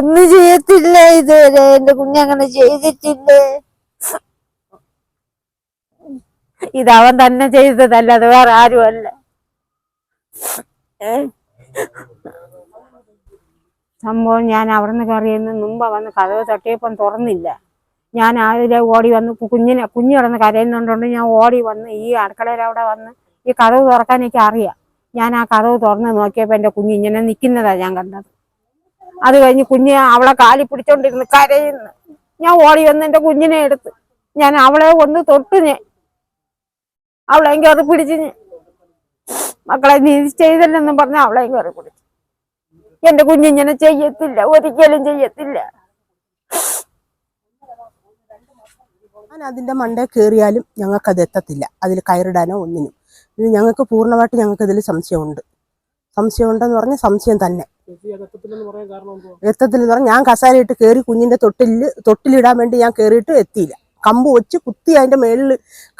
ഒന്നും ചെയ്യത്തില്ല ഇതുവരെ. എന്റെ കുഞ്ഞങ്ങനെ ഇത് അവൻ തന്നെ ചെയ്തതല്ല അത് വേറെ ആരുമല്ല? സംഭവം ഞാൻ അവിടുന്ന് കറിയുന്ന മുമ്പ് വന്ന് കഥവ് തട്ടിയപ്പം തുറന്നില്ല. ഞാൻ ആരെ ഓടി വന്ന് കുഞ്ഞിനെ കുഞ്ഞു കിടന്ന് കരയുന്നുണ്ടോണ്ട് ഞാൻ ഓടി വന്ന് ഈ അടുക്കളയിൽ അവിടെ വന്ന് ഈ കഥവ് തുറക്കാൻ എനിക്ക് അറിയാം. ഞാൻ ആ കഥവ് തുറന്ന് നോക്കിയപ്പോൾ എന്റെ കുഞ്ഞ് ഇങ്ങനെ നിൽക്കുന്നതാ ഞാൻ കണ്ടത്. അത് കഴിഞ്ഞ് കുഞ്ഞ് അവളെ കാലി പിടിച്ചോണ്ടിരുന്ന് കരയുന്നു. ഞാൻ ഓടി വന്ന് എന്റെ കുഞ്ഞിനെ എടുത്ത്. ഞാൻ അവളെ ഒന്ന് തൊട്ട് ഞാൻ അവളെയും കയറി പിടിച്ച് മക്കളെ നീ ചെയ്തല്ലെന്നും പറഞ്ഞ് അവളെയും കയറി പിടിച്ചു. എന്റെ കുഞ്ഞിങ്ങനെ ചെയ്യത്തില്ല. ഒരിക്കലും ചെയ്യത്തില്ല. ഞാൻ അതിന്റെ മണ്ടേ കയറിയാലും ഞങ്ങൾക്ക് അത് എത്തത്തില്ല. അതിൽ കയറിടാനോ ഒന്നിനും. ഞങ്ങൾക്ക് പൂർണമായിട്ട് ഞങ്ങൾക്ക് ഇതിൽ സംശയമുണ്ട് സംശയമുണ്ടെന്ന് പറഞ്ഞാൽ സംശയം തന്നെ. എത്തത്തില്ലെന്ന് പറഞ്ഞാൽ ഞാൻ കസാരയിട്ട് കയറി കുഞ്ഞിന്റെ തൊട്ടിൽ തൊട്ടിലിടാൻ വേണ്ടി ഞാൻ കയറിയിട്ട് എത്തിയില്ല. കമ്പ് വെച്ച് കുത്തി അതിന്റെ മേളിൽ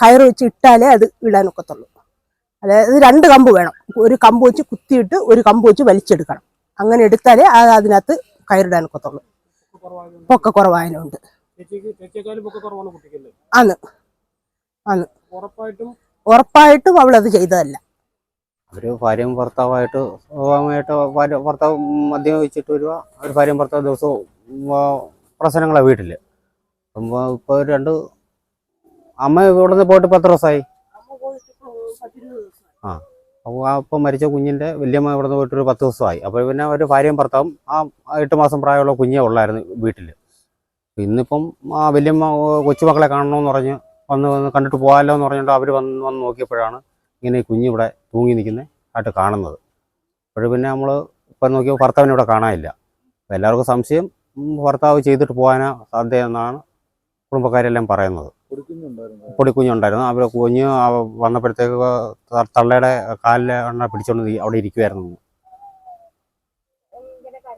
കയറ് വെച്ച് ഇട്ടാലേ അത് ഇടാനൊക്കത്തുള്ളൂ. അതായത് രണ്ട് കമ്പ് വേണം. ഒരു കമ്പ് വെച്ച് കുത്തിയിട്ട് ഒരു കമ്പ് വെച്ച് വലിച്ചെടുക്കണം. അങ്ങനെ എടുത്താലേ അത് അതിനകത്ത് കയറിടാനൊക്കത്തുള്ളൂ. പൊക്ക കുറവായതുകൊണ്ട്. പൊക്ക ആണ്. ഉറപ്പായിട്ടും ഉറപ്പായിട്ടും അവളത് ചെയ്തതല്ല. ഒരു ഭാര്യയും ഭർത്താവായിട്ട് സ്വാഭാവികമായിട്ട് ഭാര്യ ഭർത്താവ് മദ്യം വെച്ചിട്ട് വരിക ഒരു ഭാര്യയും ഭർത്താവ് ദിവസവും പ്രശ്നങ്ങളാണ് വീട്ടിൽ അപ്പോൾ ഇപ്പോൾ രണ്ട് അമ്മ ഇവിടെ നിന്ന് പോയിട്ട് പത്ത് ദിവസമായി ആ അപ്പോൾ ആ മരിച്ച കുഞ്ഞിന്റെ വലിയമ്മ ഇവിടെ നിന്ന് പോയിട്ട് ഒരു പത്ത് ദിവസമായി. അപ്പോൾ പിന്നെ ഒരു ഭാര്യയും ഭർത്താവും ആ എട്ട് മാസം പ്രായമുള്ള കുഞ്ഞേ ഉള്ളായിരുന്നു വീട്ടിൽ ഇന്നിപ്പം ആ വല്യമ്മ കൊച്ചുമക്കളെ കാണണമെന്ന് പറഞ്ഞ് വന്ന് വന്ന് കണ്ടിട്ട് പോകാമല്ലോ എന്ന് പറഞ്ഞിട്ട് അവർ വന്ന് വന്ന് നോക്കിയപ്പോഴാണ് ഇങ്ങനെ കുഞ്ഞിവിടെ കുഞ്ഞ് ഇവിടെ തൂങ്ങി നിൽക്കുന്നത് ആയിട്ട് കാണുന്നത്. അപ്പോൾ പിന്നെ നമ്മൾ ഇപ്പം നോക്കിയപ്പോൾ ഭർത്താവിനെ ഇവിടെ കാണാനില്ല. അപ്പോൾ എല്ലാവർക്കും സംശയം ഭർത്താവ് ചെയ്തിട്ട് പോകാനാ സാധ്യത എന്നാണ് കുടുംബക്കാരെല്ലാം പറയുന്നത്. പൊടിക്കുഞ്ഞുണ്ടായിരുന്നു. അവർ കുഞ്ഞ് വന്നപ്പോഴത്തേക്ക് തള്ളയുടെ കാലിലെ എണ്ണ പിടിച്ചോണ്ട് നീ അവിടെ ഇരിക്കുമായിരുന്നു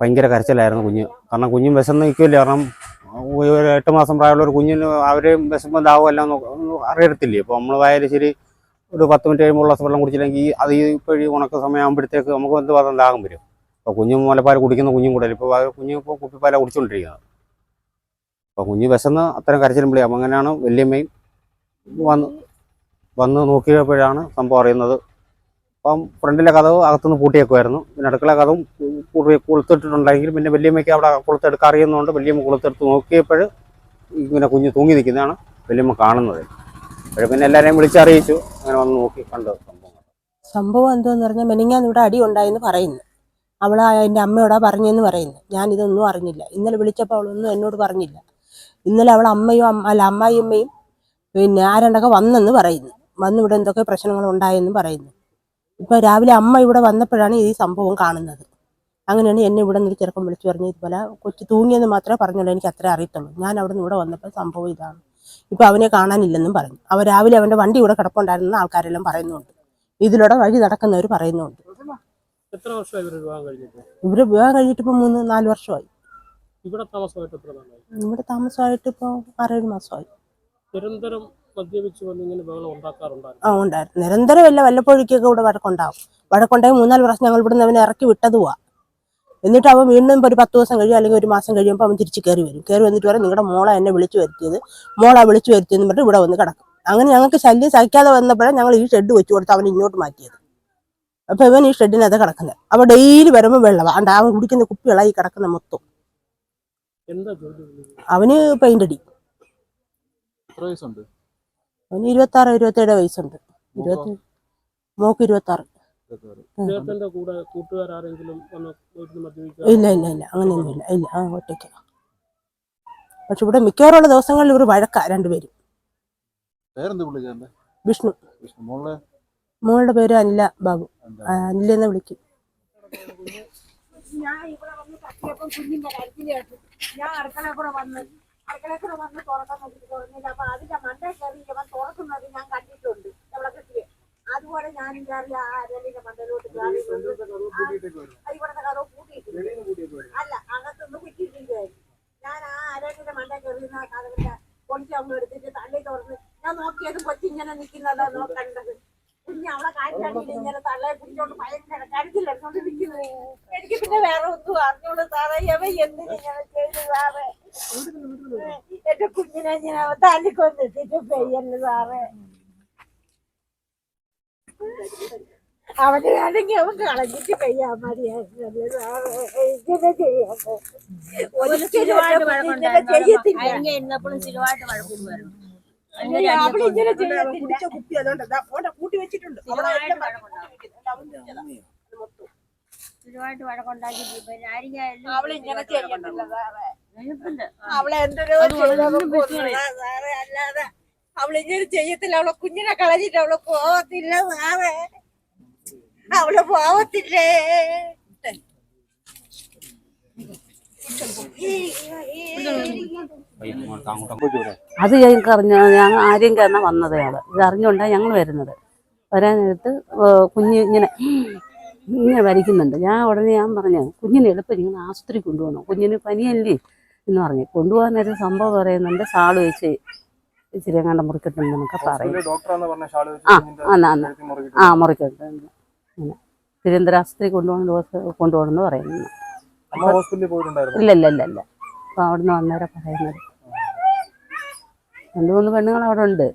ഭയങ്കര കരച്ചിലായിരുന്നു കുഞ്ഞ്. കാരണം കുഞ്ഞും വിശന്ന് നിൽക്കില്ല? കാരണം ഒരു എട്ട് മാസം പ്രായമുള്ള ഒരു കുഞ്ഞിന് അവരെയും വിശമ്പം ഇതാവുമല്ലോ എല്ലാം അറിയത്തില്ലേ? അപ്പോൾ നമ്മൾ വായാലും ശരി ഒരു പത്ത് മിനിറ്റ് കഴിയുമ്പോൾ വെള്ളം കുടിച്ചില്ലെങ്കിൽ അത് ഈ ഇപ്പോൾ ഉണക്ക സമയമാകുമ്പോഴത്തേക്ക് നമുക്ക് എന്ത് പാത്രം ദാഹം വരും? അപ്പോൾ കുഞ്ഞും മുലപ്പാൽ കുടിക്കുന്ന കുഞ്ഞും കൂടെ ഇപ്പോൾ കുഞ്ഞ് ഇപ്പോൾ കുപ്പിപ്പാല കുടിച്ചുകൊണ്ടിരിക്കുന്നത് അപ്പോൾ കുഞ്ഞ് വിശന്ന് അത്തരം കരച്ചിലും വിളിയാം അങ്ങനെയാണ് വല്യമ്മയും വന്ന് വന്ന് നോക്കിയപ്പോഴാണ് സംഭവം അറിയുന്നത്. അപ്പം ഫ്രണ്ടിലെ കഥവ് അകത്തുനിന്ന് പൂട്ടിയേക്കുമായിരുന്നു പിന്നെ അടുക്കള കഥവും പൂട്ടി കൊളുത്തിട്ടിട്ടുണ്ടെങ്കിൽ പിന്നെ വല്യമ്മയ്ക്ക് അവിടെ കൊളുത്തെടുക്കാൻ അറിയുന്നതുകൊണ്ട് വല്യമ്മ കൊളുത്തെടുത്ത് നോക്കിയപ്പോൾ ഇങ്ങനെ കുഞ്ഞ് തൂങ്ങി നിൽക്കുന്നതാണ് വല്യമ്മ കാണുന്നത്. അപ്പോൾ പിന്നെ എല്ലാവരെയും വിളിച്ചറിയിച്ചു. അങ്ങനെ വന്ന് നോക്കി കണ്ടു സംഭവം. എന്തോന്ന് പറഞ്ഞാൽ മെനിങ്ങാൻ ഇവിടെ അടി ഉണ്ടായെന്ന് പറയുന്നു. അവൾ എന്റെ അമ്മയോടാ പറഞ്ഞെന്ന് പറയുന്നു. ഞാൻ ഇതൊന്നും അറിഞ്ഞില്ല. ഇന്നലെ വിളിച്ചപ്പോൾ അവളൊന്നും എന്നോട് പറഞ്ഞില്ല. ഇന്നലെ അവൾ അമ്മയും അമ്മ അല്ല അമ്മായിയമ്മയും പിന്നെ ആരണ്ടൊക്കെ വന്നെന്ന് പറയുന്നു. വന്ന് ഇവിടെ എന്തൊക്കെ പ്രശ്നങ്ങൾ ഉണ്ടായെന്ന് പറയുന്നു. ഇപ്പോൾ രാവിലെ അമ്മ ഇവിടെ വന്നപ്പോഴാണ് ഈ സംഭവം കാണുന്നത്. അങ്ങനെയാണ് എന്നെ ഇവിടെ നിന്ന് ചെറുപ്പം വിളിച്ചു പറഞ്ഞു ഇതുപോലെ കൊച്ചു തൂങ്ങിയെന്ന് മാത്രമേ പറഞ്ഞുള്ളൂ. എനിക്ക് അത്രേ അറിയത്തുള്ളൂ. ഞാൻ അവിടെ നിന്ന് ഇവിടെ വന്നപ്പോൾ സംഭവം ഇതാണ്. ഇപ്പോൾ അവനെ കാണാനില്ലെന്നും പറഞ്ഞു. അവ രാവിലെ അവന്റെ വണ്ടി ഇവിടെ കിടപ്പുണ്ടായിരുന്നെന്ന് ആൾക്കാരെല്ലാം പറയുന്നുണ്ട്. ഇതിലൂടെ വഴി നടക്കുന്നവർ പറയുന്നുണ്ട്. എത്ര വർഷമായി ഇവർ വിവാഹം കഴിഞ്ഞിട്ട്? ഇവർ വിവാഹം കഴിഞ്ഞിട്ട് ഇപ്പൊ മൂന്ന് നാല് വർഷമായി. ഇവിടെ താമസമായിട്ട് എത്ര നാളായി? ഇവിടെ താമസമായിട്ട് ഇപ്പൊ ആറേഴ് മാസമായി. നിരന്തരം മദ്യപിച്ച് വന്ന് ഇങ്ങനെ ബഹളം ഉണ്ടാക്കാറുണ്ടായിരുന്നു. ആ ഉണ്ടായിരുന്നു. നിരന്തരമല്ല വല്ലപ്പോഴേക്കൊക്കെ ഇവിടെ വഴക്കുണ്ടാവും. വഴക്കുണ്ടായി മൂന്നാൽ പ്രാവശ്യം ഞങ്ങൾ ഇവിടുന്ന് അവനെ ഇറക്കി വിട്ടതുവാ. എന്നിട്ട് അവൻ വീണ്ടും ഒരു പത്ത് ദിവസം കഴിയും അല്ലെങ്കിൽ ഒരു മാസം കഴിയുമ്പോൾ അവൻ തിരിച്ച് കയറി വരും. കയറി വന്നിട്ട് പറയും നിങ്ങളുടെ മോളെ എന്നെ വിളിച്ചു വരുത്തിയത് മോളെ വിളിച്ചു വരുത്തിയെന്ന് പറഞ്ഞിട്ട് ഇവിടെ വന്ന് കിടക്കും. അങ്ങനെ ഞങ്ങൾക്ക് ശല്യം സഹിക്കാതെ വന്നപ്പോഴാണ് ഞങ്ങൾ ഈ ഷെഡ് വെച്ച് കൊടുത്ത് അവൻ ഇങ്ങോട്ട് മാറ്റിയത്. അപ്പൊ ഇവൻ ഈ ഷെഡിനകത്ത് കിടക്കുന്നത് അപ്പോൾ ഡെയിലി വരുമ്പോൾ വെള്ളം അണ്ട് അവൻ കുടിക്കുന്ന കുപ്പികളായി കിടക്കുന്ന മൊത്തം. അവന് പെയിന്റ് അടി. അവന് ഇരുപത്തി ആറ് ഇരുപത്തി ഏഴ് വയസ്സുണ്ട്. ഇരുപത്തി മോക്ക്? ഇരുപത്തി ആറ് ഇദ്ദേഹത്തിന്റെ കൂടെ കൂട്ടുകാരെങ്കിലും വന്ന് വീട്ടിൽ മദ്യപിക്കുക? ഇല്ല ഇല്ല ഇല്ല. അങ്ങനെയൊന്നും ഇല്ല. ഇല്ല ആ ഒറ്റയ്ക്ക്. പക്ഷെ ഇവിടെ മിക്കവാറുള്ള ദിവസങ്ങളിൽ ഇവർ വഴക്കാ രണ്ടുപേരും. പേരെന്ത് വിഷ്ണു. വിഷ്ണു. മോളെ? മോളുടെ പേര് അനില ബാബു. അനില. എന്ന് വിളിക്കും. ഞാൻ ഇവിടെ വന്ന് തട്ടിയപ്പം കുഞ്ഞിന്റെ കരുത്തിൽ കേട്ടു ഞാൻ അടുക്കള കൂടെ വന്ന് അടുക്കള കൂടെ വന്ന് തുറക്കാൻ നോക്കിയിട്ട് തുറന്നില്ല. അപ്പൊ അതിന്റെ മണ്ടേ കയറി ഇവൻ തുറക്കുന്നത് ഞാൻ കണ്ടിട്ടുണ്ട്. നമ്മളെ അതുപോലെ ഞാൻ കയറി ആ അരലിന്റെ മണ്ടയിലോട്ട് കയറി വന്ന് ആ, ഇവിടുത്തെ കഥവ് പൂട്ടിയിട്ടില്ല അല്ല അകത്തൊന്ന് കുറ്റിയിട്ടില്ലായിരുന്നു ഞാൻ ആ അരലിന്റെ മണ്ടേ കയറി ആ കഥവിന്റെ പൊളിച്ചവന്ന് എടുത്തിട്ട് തള്ളി തുറന്ന് ഞാൻ നോക്കിയത് കൊച്ചിങ്ങനെ നിൽക്കുന്നതാ നോ കണ്ടത് കുഞ്ഞ് അവളെ കാറ്റിലടിയിൽ ഇങ്ങനെ തള്ളയെ പിടിച്ചോണ്ട് ഭയങ്കര കരുത്തിലെടുത്തോണ്ട് നിൽക്കുന്നത് എനിക്ക് പിന്നെ വേറെ ഒന്നും അറിഞ്ഞൂടെ സാറേ അവ എന്തിനു ഇങ്ങനെ ചെയ്തു സാറേ എന്റെ കുഞ്ഞിനെ അവ തല്ലിക്കൊന്നിട്ടിട്ട് പെയ്യല്ലേ സാറേ. അവന് വേണമെങ്കിൽ അവൻ കളഞ്ഞിട്ട് കഴിയാൻ മതിയായിരുന്നു. അവളിങ്ങനെ ചെയ്യത്തില്ല. കൂട്ടി വെച്ചിട്ടുണ്ട്. അവളിങ്ങനെ ചെയ്യത്തില്ല അവളെ എന്തൊരു അല്ലാതെ അവളിങ്ങനെ ചെയ്യത്തില്ല. അവളെ കുഞ്ഞിനെ കളഞ്ഞിട്ട് അവളെ പോവത്തില്ല സാറേ. അവൾ പോവത്തില്ലേ? അത് ഞങ്ങൾക്ക് അറിഞ്ഞ? ഞങ്ങൾ ആരെയും കാരണം വന്നത് ഞങ്ങൾ ഇത് അറിഞ്ഞുകൊണ്ടാണ് ഞങ്ങൾ വരുന്നത്. വരാൻ നേരത്ത് ഏർ കുഞ്ഞ് ഇങ്ങനെ ഇങ്ങനെ വരയ്ക്കുന്നുണ്ട്. ഞാൻ ഉടനെ ഞാൻ പറഞ്ഞു കുഞ്ഞിനെ എളുപ്പം നിങ്ങൾ ആശുപത്രി കൊണ്ടുപോകണം. കുഞ്ഞിന് പനിയല്ലേ? എന്ന് പറഞ്ഞു. കൊണ്ടുപോകാനൊരു സംഭവം പറയുന്നുണ്ട്. സാൾ വെച്ച് ഇച്ചിരി എങ്ങാണ്ട് മുറിക്കിട്ടുണ്ടെന്നൊക്കെ പറയും. ആ, ആ മുറിക്കിട്ടുണ്ട് അങ്ങനെ തിരുവനന്തപുരം ആശുപത്രി കൊണ്ടുപോകണം കൊണ്ടുപോകണമെന്ന് പറയുന്നു. ഇല്ല ഇല്ല ഇല്ല ഇല്ല. അപ്പം അവിടുന്ന് വന്നേരെ പറയുന്നത്. രണ്ട് മൂന്ന് പെണ്ണുങ്ങൾ അവിടെ ഉണ്ട്